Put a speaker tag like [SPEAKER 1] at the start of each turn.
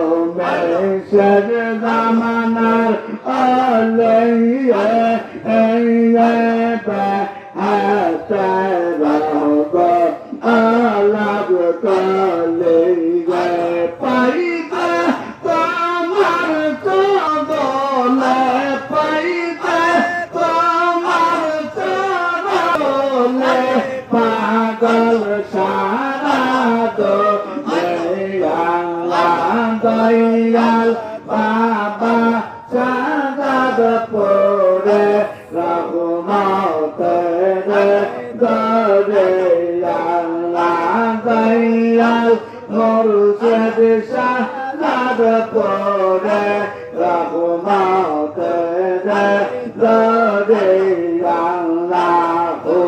[SPEAKER 1] তুমি সর জামানার আলেঙ্গে এই রে বে হাতে রগো কালে পাইতে তোমার পাগল সারা দয়াল বাবা সাদাদ পরে রঘুমত রে গরে আল্লাহ দয়াল মুর্শিদ সাদাদ পরে রঘুমত রে গরে